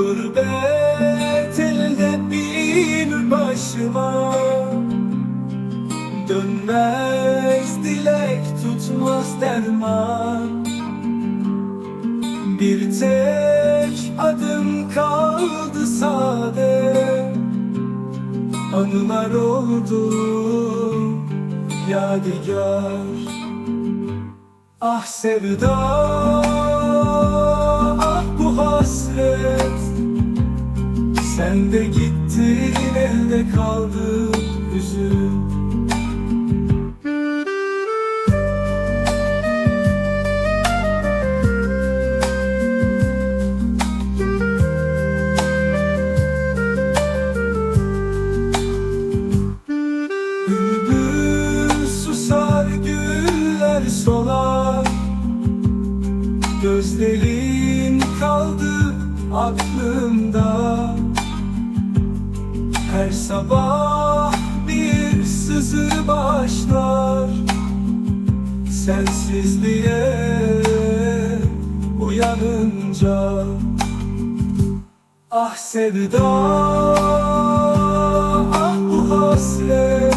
Gurbet elde bir başıma. Dönmez dilek tutmaz derman. Bir tek adım kaldı sade. Anılar oldu yadigar. Ah sevdam. Sen de gittin elde kaldı hüzün Bülbül susar güller solar. Gözlerin kaldı aklımda sabah bir sızı başlar. Sensizliğe uyanınca Ah sevda, ah bu hasret.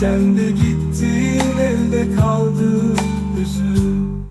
Sen de gittin elde kaldı hüzün